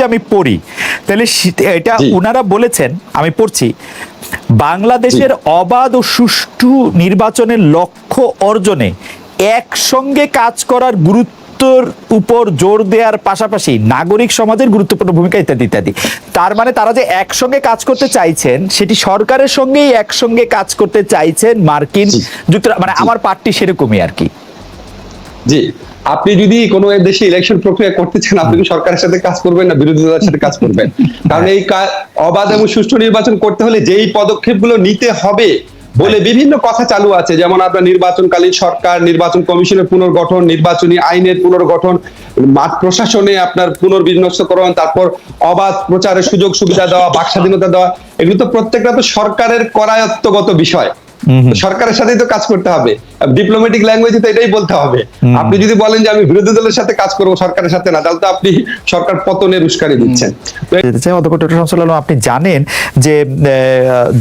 যদি আমি পড়ি তাহলে এটা জি। উনারা বলেছেন আমি পড়ছি বাংলাদেশের অবাধ ও সুষ্ঠু নির্বাচনের লক্ষ্য অর্জনে একসঙ্গে কাজ করার গুরুত্বর উপর জোর দেওয়ার পাশাপাশি নাগরিক সমাজের গুরুত্বপূর্ণ ভূমিকা ইত্যাদি ইত্যাদি। তার মানে তারা যে একসঙ্গে কাজ করতে চাইছেন সেটি সরকারের সঙ্গেই একসঙ্গে কাজ করতে চাইছেন মার্কিন জি। যুক্তরা মানে আমার পার্টি সেরকমই আর কি। জি। আপনি যদি কোনো দেশে ইলেকশন প্রক্রিয়া করতে চান, আপনি সরকারের সাথে কাজ করবেন না বিরোধী দলের সাথে কাজ করবেন? কারণ এই অবাধ এবং সুষ্ঠু নির্বাচন করতে হলে যেই পদক্ষেপগুলো নিতে হবে বলে বিভিন্ন কথা চালু আছে। যেমন আপনার নির্বাচনকালীন সরকার, নির্বাচন কমিশনের পুনর্গঠন, নির্বাচনী আইনের পুনর্গঠন, মাঠ প্রশাসনে আপনার পুনর্বিন্যস্তকরণ তারপর অবাধ প্রচারের সুযোগ সুবিধা দেওয়া বাক স্বাধীনতা দেওয়া, এগুলো তো প্রত্যেকটা তো সরকারের করায়ত্তগত বিষয়। সরকারের সাথেই তো কাজ করতে হবে। ডিপ্লোম্যাটিক ল্যাঙ্গুয়েজে তো এটাই বলতে হবে। আপনি যদি বলেন যে আমি বিরোধী দলের সাথে কাজ করব সরকারের সাথে না তাহলে তো আপনি সরকার পতনের উস্কানি দিচ্ছেন। আপনি জানেন যে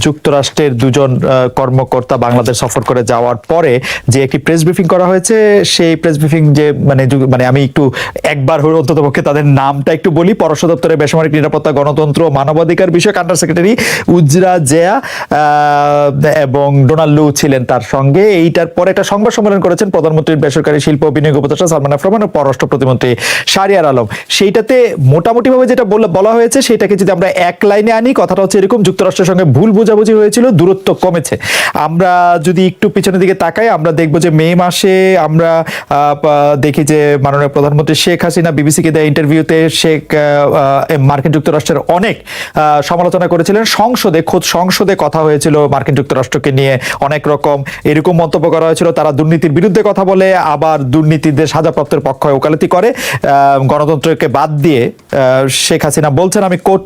যুক্তরাষ্ট্রের দুজন কর্মকর্তা বাংলাদেশ সফর করে যাওয়ার পরে যে একটি প্রেস ব্রিফিং করা হয়েছে সেই প্রেস ব্রিফিং যে মানে মানে আমি একটু একবার হয়ে অন্তত পক্ষে তাদের নামটা একটু বলি। পররাষ্ট্র দপ্তরের বেসামরিক নিরাপত্তা গণতন্ত্র মানবাধিকার বিষয়ক আন্ডার সেক্রেটারি উজরা জেয়া আহ, এবং ডোনাল্ড লু ছিলেন তার সঙ্গে। এইটার পরে একটা সংবাদ সম্মেলন করেছেন প্রধানমন্ত্রীর বেসরকারি শিল্প বিনিয়োগ উপদেষ্টা সালমান আফ রহমান ও পররাষ্ট্র প্রতিমন্ত্রী শারিয়ার আলম। সেইটাতে মোটামুটিভাবে যেটা বলা- বলা হয়েছে, সেটাকে যদি আমরা এক লাইনে আনি, কথাটা হচ্ছে এরকম, যুক্তরাষ্ট্রের সঙ্গে ভুল বোঝাবুঝি হয়েছিল, দূরত্ব কমেছে। আমরা যদি একটু পিছনের দিকে তাকাই, আমরা দেখব যে মে মাসে আমরা দেখি যে মাননীয় প্রধানমন্ত্রী শেখ হাসিনা বিবিসিকে দেয় ইন্টারভিউতে শেখ মার্কিন যুক্তরাষ্ট্রের অনেক সমালোচনা করেছিলেন। সংসদে, খোদ সংসদে কথা হয়েছিল মার্কিন যুক্তরাষ্ট্রকে নিয়ে। অনেক রকম এরকম মন্তব্য করা হয়েছিল। তারা দুর্নীতির বিরুদ্ধে কথা বলে, আবার দুর্নীতিদের সাজাপ্রাপ্তের পক্ষ ওকালতি করে। গণতন্ত্রকে বাদ দিয়ে শেখ হাসিনা বলছেন, আমি কোর্ট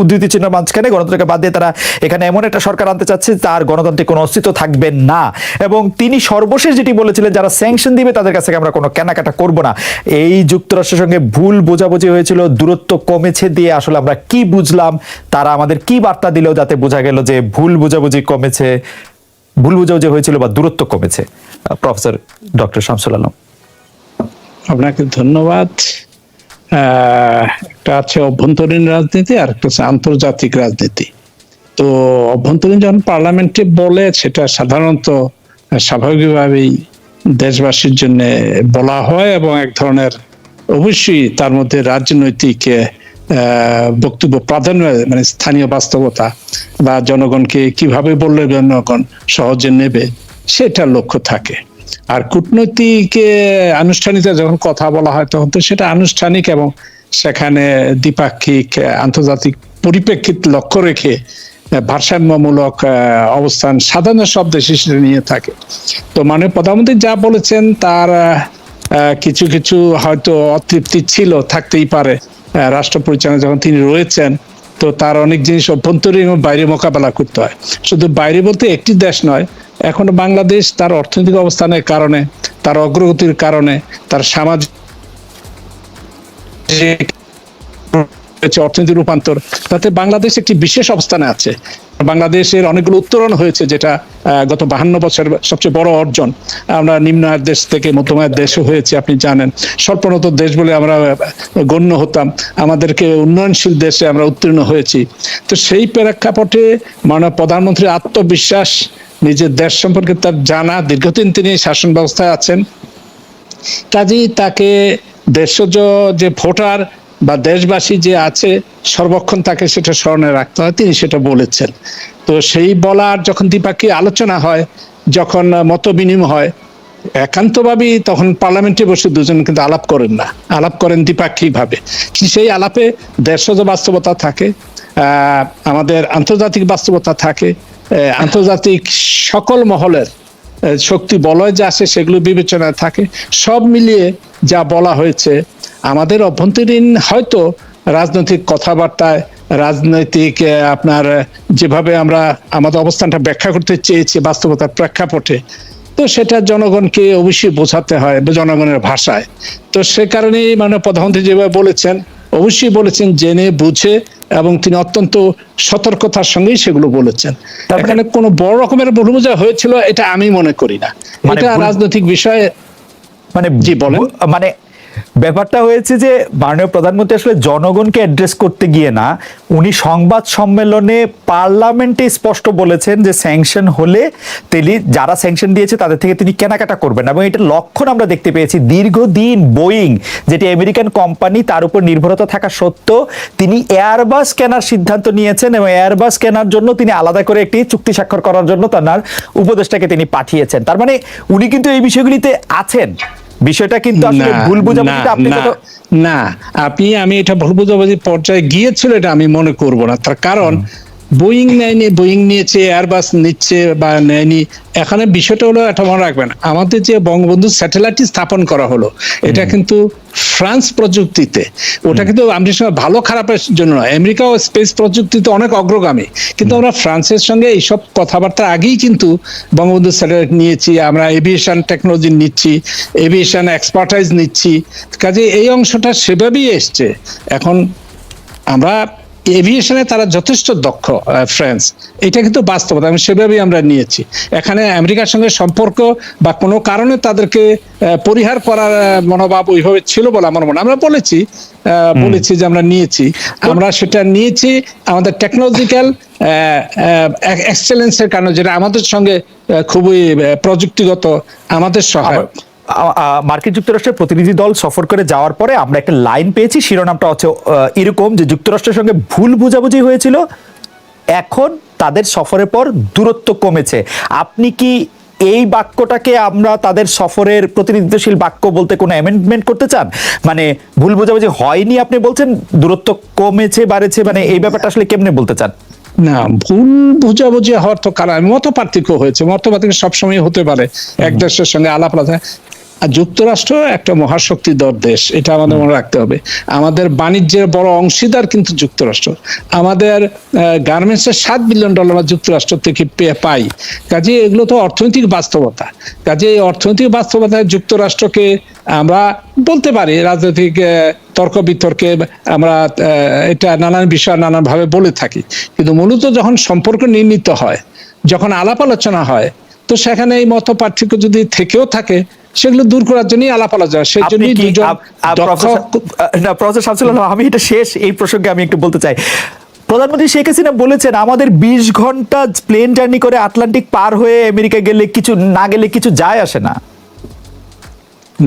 উদ্ধৃতি চিহ্ন মাঝখানে গণতন্ত্রকে বাদ দিয়ে তারা এখানে এমন একটা সরকার আনতে চাচ্ছে তার গণতান্ত্রিক কোনো অস্তিত্ব থাকবে না। এবং তিনি সর্বশেষ যেটি বলেছিলেন, যারা স্যাংশন দিবে, তাদের কাছ আমরা কোনো কেনাকাটা করব না। এই যুক্তরাষ্ট্রের সঙ্গে ভুল বোঝাবুঝি হয়েছিল, দূরত্ব কমেছে দিয়ে আসলে আমরা কি বুঝলাম, তারা আমাদের কি বার্তা দিল, যাতে বোঝা গেল যে ভুল বোঝাবুঝি কমেছে। ভুল বুঝাবুঝি হয়েছিল বা দূরত্ব কমেছে প্রফেসর ডক্টর শামসুল আলম। আপনাকে ধন্যবাদ। একটা আছে অভ্যন্তরীণ রাজনীতি, আর একটা হচ্ছে আন্তর্জাতিক রাজনীতি। তো অভ্যন্তরীণ যখন পার্লামেন্টে বলে, সেটা সাধারণত স্বাভাবিকভাবেই দেশবাসীর জন্য বলা হয় এবং এক ধরনের অবশ্যই তার মধ্যে রাজনৈতিক বক্তব্য প্রাধান্য মানে স্থানীয় বাস্তবতা বা জনগণকে কীভাবে বললে জনগণ সহজে নেবে সেটা লক্ষ্য থাকে। আর কূটনৈতিক আহ, আনুষ্ঠানিকতা যখন কথা বলা হয় তখন তো সেটা আনুষ্ঠানিক এবং সেখানে দ্বিপাক্ষিক আন্তর্জাতিক পরিপ্রেক্ষিত লক্ষ্য রেখে ভারসাম্যমূলক অবস্থান সাধারণ সব দেশে সেটা নিয়ে থাকে। তো মানে প্রধানমন্ত্রী যা বলেছেন তার কিছু কিছু হয়তো অতৃপ্তি ছিল থাকতেই পারে। রাষ্ট্র পরিচালনা যখন তিনি রয়েছেন, তো তার অনেক জিনিস অভ্যন্তরীণ এবং বাইরে মোকাবেলা করতে হয়। শুধু বাইরে বলতে একটি দেশ নয়, এখন বাংলাদেশ তার অর্থনৈতিক অবস্থানের কারণে, তার অগ্রগতির কারণে, তার সামাজিক অর্থনীতি রূপান্তর, তাতে বাংলাদেশ একটি বিশেষ অবস্থানে আছে। বাংলাদেশের অনেকগুলো উত্তরণ হয়েছে যেটা গত বাহান্ন বছর সবচেয়ে বড় অর্জন। আমরা নিম্ন আয়ের দেশ থেকে মধ্যম আয়ের দেশও হয়েছে, আপনি জানেন। স্বল্পোন্নত দেশ বলে আমরা গণ্য হতাম। আমাদেরকে উন্নয়নশীল দেশে আমরা উত্তীর্ণ হয়েছি। তো সেই প্রেক্ষাপটে মাননীয় প্রধানমন্ত্রীর আত্মবিশ্বাস, নিজের দেশ সম্পর্কে তার জানা, দীর্ঘদিন তিনি শাসন ব্যবস্থায় আছেন। কাজেই তাকে দেশজ যে ভোটার বা দেশবাসী যে আছে, সর্বক্ষণ তাকে সেটা স্মরণে রাখতে হয়, তিনি সেটা বলেছেন। তো সেই বলার যখন দ্বিপাক্ষিক আলোচনা হয়, যখন মত বিনিময় হয়, একান্তভাবেই তখন পার্লামেন্টে বসে দুজন কিন্তু আলাপ করেন না। আলাপ করেন দ্বিপাক্ষিক ভাবে সেই আলাপে দেশজ বাস্তবতা থাকে আমাদের আন্তর্জাতিক বাস্তবতা থাকে আন্তর্জাতিক সকল মহলের শক্তি বলয় যা আছে, সেগুলো বিবেচনায় থাকে। সব মিলিয়ে যা বলা হয়েছে আমাদের অভ্যন্তরীণ হয়তো রাজনৈতিক কথাবার্তায় রাজনৈতিক আপনার যেভাবে আমরা আমাদের অবস্থানটা ব্যাখ্যা করতে চেয়েছি বাস্তবতার প্রেক্ষাপটে তো সেটা জনগণকে অবশ্যই বোঝাতে হয় জনগণের ভাষায়। তো সে কারণেই মানে প্রধানমন্ত্রী যেভাবে বলেছেন অবশ্যই বলেছেন জেনে বুঝে এবং তিনি অত্যন্ত সতর্কতার সঙ্গেই সেগুলো বলেছেন। তার মানে- এখানে কোনো বড় রকমের ভুল বোঝা হয়েছিল এটা আমি মনে করি না। মানে এটা রাজনৈতিক বিষয়ে মানে জি, বলেন। মানে ব্যাপারটা হয়েছে যে মাননীয় প্রধানমন্ত্রী আসলে জনগণকে অ্যাড্রেস করতে গিয়ে না, উনি সংবাদ সম্মেলনে পার্লামেন্টে স্পষ্ট বলেছেন যে স্যাংশন হলে তিনি যারা স্যাংশন দিয়েছে তাদের থেকে তিনি কেনাকাটা করবেন এবং এটার লক্ষণ আমরা দেখতে পেয়েছি। দীর্ঘদিন বোয়িং যেটি আমেরিকান কোম্পানি তার উপর নির্ভরতা থাকা সত্ত্বেও তিনি এয়ারবাস কেনার সিদ্ধান্ত নিয়েছেন এবং এয়ারবাস কেনার জন্য তিনি আলাদা করে একটি চুক্তি স্বাক্ষর করার জন্য তার উপদেষ্টাকে তিনি পাঠিয়েছেন। তার মানে উনি কিন্তু এই বিষয়গুলিতে আছেন। বিষয়টা কিন্তু আসলে ভুল বোঝাবুঝিতে না, আপনি না আপনি আমি এটা ভুল বোঝাবুঝি পর্যায়ে গিয়েছিল এটা আমি মনে করব না। তার কারণ বোয়িং নেয়নি বোয়িং নিয়েছে এয়ারবাস নিচ্ছে বা নেয়নি। এখানে বিষয়টা হলো এটা মনে রাখবেন আমাদের যে বঙ্গবন্ধু স্যাটেলাইটটি স্থাপন করা হলো এটা কিন্তু ফ্রান্স প্রযুক্তিতে ওটা কিন্তু আমাদের সঙ্গে ভালো খারাপের জন্য নয়। আমেরিকা ও স্পেস প্রযুক্তিতে অনেক অগ্রগামী। কিন্তু আমরা ফ্রান্সের সঙ্গে এইসব কথাবার্তা আগেই কিন্তু বঙ্গবন্ধু স্যাটেলাইট নিয়েছি আমরা এভিয়েশন টেকনোলজি নিচ্ছি এভিয়েশন এক্সপার্টাইজ নিচ্ছি। কাজে এই অংশটা সেভাবেই এসছে। এখন আমরা এভিয়েশনে তারা যথেষ্ট দক্ষ ফ্রান্স এটা কিন্তু বাস্তবতা এবং সেভাবেই আমরা নিয়েছি। এখানে আমেরিকার সঙ্গে সম্পর্ক বা কোনো কারণে তাদেরকে পরিহার করার মনোভাব ওইভাবে ছিল বলে আমার মনে আমরা বলেছি বলেছি যে আমরা নিয়েছি। আমরা সেটা নিয়েছি আমাদের টেকনোলজিক্যাল এক্সেলেন্সের কারণে যেটা আমাদের সঙ্গে খুবই প্রযুক্তিগত আমাদের সহায়ক। মার্কিন যুক্তরাষ্ট্রের প্রতিনিধি দল সফর করে যাওয়ার পরে আমরা একটা লাইন পেয়েছি, শিরোনামটা হচ্ছে এরকম যে যুক্তরাষ্ট্রের সঙ্গে ভুল বোঝাবুঝি হয়েছিল, এখন তাদের সফরের পর দূরত্ব কমেছে। আপনি কি এই বাক্যটাকে আমরা তাদের সফরের প্রতিনিধিত্বশীল বাক্য বলতে কোনো অ্যামেন্ডমেন্ট করতে চান? মানে ভুল বোঝাবুঝি হয়নি আপনি বলছেন, দূরত্ব কমেছে, বাড়েছে মানে এই ব্যাপারটা আসলে কেমনে বলতে চান? না, ভুল বোঝাবুঝি হওয়ার তো কারণ মত পার্থক্য হয়েছে মত পার্থক্য সবসময় হতে পারে। এক দেশের সঙ্গে আলাপ আলাদা আর যুক্তরাষ্ট্র একটা মহাশক্তিধর দেশ, এটা আমাদের মনে রাখতে হবে। আমাদের বাণিজ্যের বড় অংশীদার কিন্তু যুক্তরাষ্ট্র। আমাদের গার্মেন্টস এর সাত বিলিয়ন ডলার আমরা যুক্তরাষ্ট্র থেকে পাই। কাজে এগুলো তো অর্থনৈতিক বাস্তবতা। কাজে এই অর্থনৈতিক বাস্তবতায় যুক্তরাষ্ট্রকে আমরা বলতে পারি, রাজনৈতিক তর্ক বিতর্কে আমরা এটা নানান বিষয় নানান ভাবে বলে থাকি। কিন্তু মূলত যখন সম্পর্ক নির্মিত হয়, যখন আলাপ আলোচনা হয়, তো সেখানে এই মত পার্থক্য যদি থেকেও থাকে সেগুলো দূর করার জন্যই আলাপ আলোচনা সেই জন্যই দুজন না প্রফেসর শামসুল আলম, আমি এটা শেষ এই প্রসঙ্গে আমি একটু বলতে চাই। প্রধানমন্ত্রী শেখ হাসিনা বলেছেন আমাদের বিশ ঘণ্টা প্লেন জার্নি করে আটলান্টিক পার হয়ে আমেরিকা গেলে কিছু না গেলে কিছু যায় আসে না।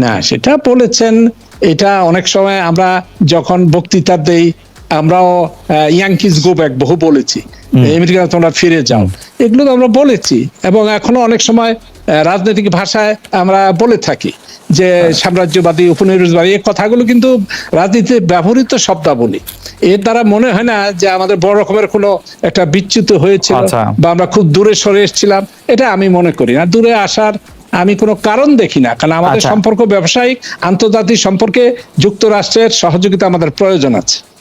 না সেটা বলেছেন। এটা অনেক সময় আমরা যখন বক্তৃতা দেই আমরাও ইয়াংকিস গো ব্যাক বহু বলেছি। আমেরিকা তোমরা ফিরে যাও। এগুলো তো আমরা বলেছি এবং এখনও অনেক সময় রাজনৈতিক ভাষায় আমরা বলে থাকি যে সাম্রাজ্যবাদী উপনিবেশবাদী এই কথাগুলো কিন্তু রাজনীতিতে ব্যবহৃত শব্দাবলী। এর দ্বারা মনে হয় না যে আমাদের বড় রকমের কোনো একটা বিচ্যুত হয়েছিল আচ্ছা। বা আমরা খুব দূরে সরে এসেছিলাম। এটা আমি মনে করি না। দূরে আসার আমি কোনো কারণ দেখি না। কারণ আমাদের আচ্ছা। সম্পর্ক ব্যবসায়িক আন্তর্জাতিক সম্পর্কে যুক্তরাষ্ট্রের সহযোগিতা আমাদের প্রয়োজন আছে।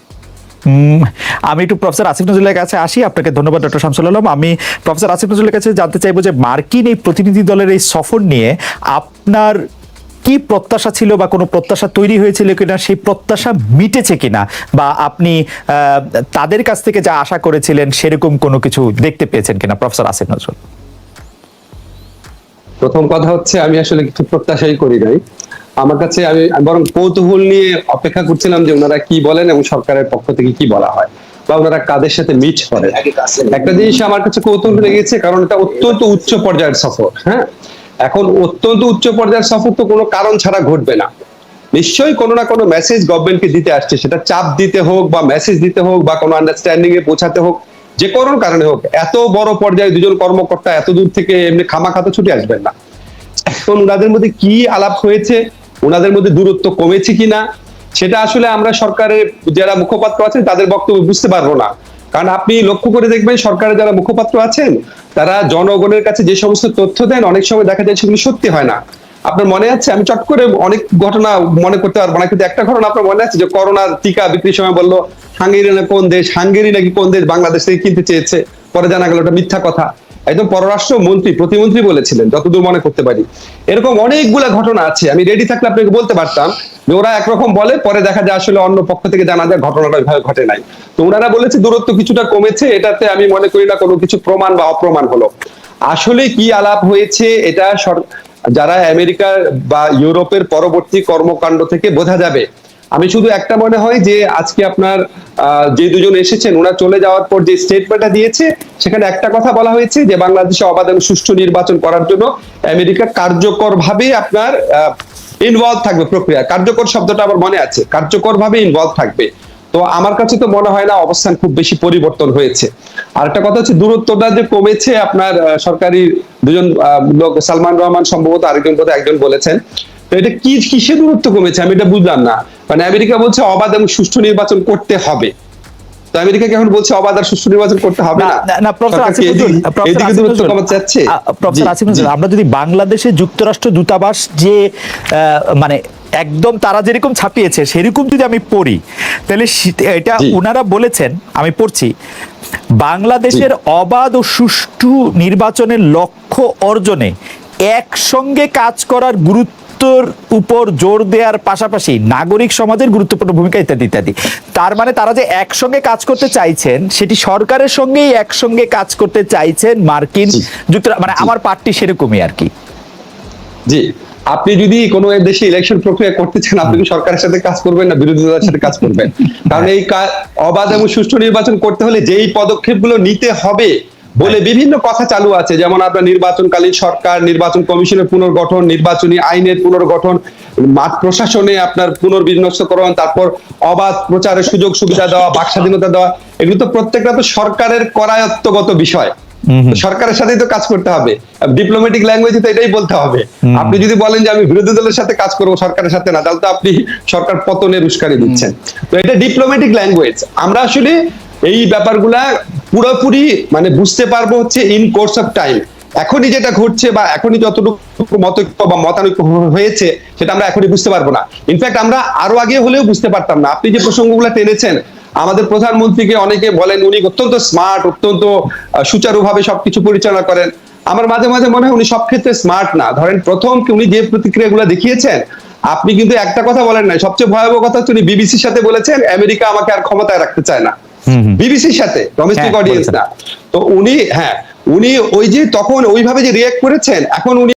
আমি একটু প্রফেসর আসিফ নজরুলের কাছে আসি। আপনাকে ধন্যবাদ, ডক্টর শামসুল আলম। আমি প্রফেসর আসিফ নজরুলের কাছে জানতে চাইব যে মার্কিন এই প্রতিনিধি দলের এই সফর নিয়ে আপনার কি প্রত্যাশা ছিল বা কোনো প্রত্যাশা তৈরি হয়েছিল কিনা, সেই প্রত্যাশা মিটেছে কিনা? বা আপনি তাদের কাছ থেকে যা আশা করেছিলেন, সেরকম কোনো কিছু দেখতে পেয়েছেন কিনা, প্রফেসর আসিফ নজরুল? প্রথম কথা হচ্ছে, আমি আসলে কিছু প্রত্যাশাই করি নাই। আমার কাছে আমি বরং কৌতূহল নিয়ে অপেক্ষা করছিলাম যে ওনারা কি বলেন এবং সরকারের পক্ষ থেকে কি বলা হয় বা ওনারা কাদের সাথে মিট করে একটা জিনিস আমার কাছে কৌতূহল লেগেছে কারণ এটা অত্যন্ত উচ্চ পর্যায়ের সফর হ্যাঁ? এখন অত্যন্ত উচ্চ পর্যায়ের সফর তো কোনো কারণ ছাড়া ঘটবে না। নিশ্চয়ই কোনো না কোনো মেসেজ গভর্নমেন্টকে দিতে আসছে সেটা চাপ দিতে হোক বা মেসেজ দিতে হোক বা কোনো আন্ডারস্ট্যান্ডিং এ পৌঁছাতে হোক যে কোনো কারণে হোক। এত বড় পর্যায়ে দুজন কর্মকর্তা এত দূর থেকে এমনি খামাখাতে ছুটে আসবেন না। এখন ওনাদের মধ্যে কি আলাপ হয়েছে ওনাদের মধ্যে দূরত্ব কমেছে কিনা, সেটা আসলে আমরা সরকারের যারা মুখপাত্র আছেন তাদের বক্তব্য বুঝতে পারব না। কারণ আপনি লক্ষ্য করে দেখবেন সরকারের যারা মুখপাত্র আছেন, তারা জনগণের কাছে যে সমস্ত তথ্য দেন, অনেক সময় দেখা যায় সেগুলো সত্যি হয় না। আপনার মনে আছে? আমি চট করে অনেক ঘটনা মনে করতে পারব না, কিন্তু একটা ঘটনা আপনার মনে আছে যে করোনার টিকা বিক্রির সময় বলল, হাঙ্গেরি না কোন দেশ, হাঙ্গেরি নাকি কোন দেশ বাংলাদেশ থেকে কিনতে চেয়েছে? পরে জানা গেল ওটা মিথ্যা কথা। একদম পররাষ্ট্র মন্ত্রী প্রতিমন্ত্রী বলেছিলেন, যতদূর মনে করতে পারি। এরকম অনেকগুলা ঘটনা আছে, আমি রেডি থাকলে আপনাকে বলতে পারতাম যে ওরা একরকম বলে, পরে দেখা যায় আসলে অন্য পক্ষ থেকে জানা যায় ঘটনাটা ওইভাবে ঘটে নাই। তো ওনারা বলেছে দূরত্ব কিছুটা কমেছে, এটাতে আমি মনে করি না কোনো কিছু প্রমাণ বা অপ্রমাণ হলো। আসলে কি আলাপ হয়েছে, এটা যারা আমেরিকার বা ইউরোপের পরবর্তী কর্মকাণ্ড থেকে বোঝা যাবে। আমি শুধু একটা মনে হয় যে আজকে আপনার যে দুজন এসেছেন, ওনারা চলে যাওয়ার পর যে স্টেটমেন্টটা দিয়েছে, সেখানে একটা কথা বলা হয়েছে যে বাংলাদেশে অবাধ এবং সুষ্ঠু নির্বাচন করার জন্য আমেরিকা কার্যকর ভাবে আপনার ইনভলভ থাকবে প্রক্রিয়া। কার্যকর শব্দটা আমার মনে আছে। কার্যকর ভাবে ইনভলভ থাকবে। তো আমার কাছে তো মনে হয় না অবস্থান খুব বেশি পরিবর্তন হয়েছে। আর একটা কথা হচ্ছে, দূরত্বটা যে কমেছে আপনার সরকারি দুজন লোক, সালমান রহমান সম্ভবত আরেকজন বোধহয় একজন বলেছেন তো এটা কি কিসে দূরত্ব কমেছে? আমি এটা বুঝলাম না। মানে আমেরিকা বলছে অবাধ এবং সুষ্ঠু নির্বাচন করতে হবে। তো আমেরিকা এখন বলছে অবাধ আর সুষ্ঠু নির্বাচন করতে হবে না, না? না, না, প্রফেসর আসিফ এদিকে- প্রফেসর এদিকে আসিফ দূরত্ব কমাতে চাচ্ছে প্রফেসর আসিফ আমরা যদি বাংলাদেশে যুক্তরাষ্ট্র দূতাবাস যে মানে একদম তারা যেরকম ছাপিয়েছে সেরকম যদি আমি পড়ি তাহলে এটা। ওনারা বলেছেন আমি পড়ছি বাংলাদেশের অবাধ ও সুষ্ঠু নির্বাচনের লক্ষ্য অর্জনে একসঙ্গে কাজ করার গুরুত্বর উপর জোর দেওয়ার পাশাপাশি নাগরিক সমাজের গুরুত্বপূর্ণ ভূমিকা ইত্যাদি ইত্যাদি। তার মানে তারা যে একসঙ্গে কাজ করতে চাইছেন সেটি সরকারের সঙ্গেই একসঙ্গে কাজ করতে চাইছেন মার্কিন জি। যুক্তরাষ্ট্র মানে আমার পার্টি সেরকমই আর কি। জি আপনি যদি কোনো দেশে ইলেকশন প্রক্রিয়া করতে চান আপনি কি সরকারের সাথে কাজ করবেন না বিরোধী দলের সাথে কাজ করবেন? কারণ এই অবাধ এবং সুষ্ঠু নির্বাচন করতে হলে যেই পদক্ষেপগুলো নিতে হবে বলে বিভিন্ন কথা চালু আছে যেমন আপনার নির্বাচনকালীন সরকার নির্বাচন কমিশনের পুনর্গঠন নির্বাচনী আইনের পুনর্গঠন মাঠ প্রশাসনে আপনার পুনর্বিন্যস্তকরণ তারপর অবাধ প্রচারের সুযোগ সুবিধা দেওয়া বাক স্বাধীনতা দেওয়া এগুলো তো প্রত্যেকটা তো সরকারের করায়ত্তগত বিষয়। সরকারের সাথেই তো কাজ করতে হবে। ডিপ্লোম্যাটিক ল্যাঙ্গুয়েজে তো এটাই বলতে হবে। আপনি যদি বলেন যে আমি বিরোধী দলের সাথে কাজ করব সরকারের সাথে না তাহলে তো আপনি সরকার পতনের উস্কানি দিচ্ছেন। তো এটা ডিপ্লোম্যাটিক ল্যাঙ্গুয়েজ আমরা আসলে এই ব্যাপারগুলা পুরোপুরি মানে বুঝতে পারব হচ্ছে ইন কোর্স অফ টাইম এখনই যেটা ঘটছে বা এখনই যতটুকু মতৈক্য বা মতানৈক্য হয়েছে, সেটা আমরা এখনই বুঝতে পারব না। ইনফ্যাক্ট আমরা আরও আগে হলেও বুঝতে পারতাম না। আপনি যে প্রসঙ্গগুলো টেনেছেন, আমাদের প্রধানমন্ত্রীকে অনেকে বলেন, উনি অত্যন্ত স্মার্ট অত্যন্ত সুচারুভাবে সবকিছু পরিচালনা করেন। আমার মাঝে মাঝে মনে হয় উনি সব ক্ষেত্রে স্মার্ট না। ধরেন, প্রথম উনি যে প্রতিক্রিয়াগুলো দেখিয়েছেন, আপনি কিন্তু একটা কথা বলেন নাই। সবচেয়ে ভয়াবহ কথা হচ্ছে উনি বিবিসির সাথে বলেছেন, আমেরিকা আমাকে আর ক্ষমতায় রাখতে চায় না। বিবিসির সাথে ডোমেস্টিক অডিয়েন্স না তো উনি হ্যাঁ উনি ওই যে তখন ওইভাবে যে রিয়েক্ট করেছেন এখন উনি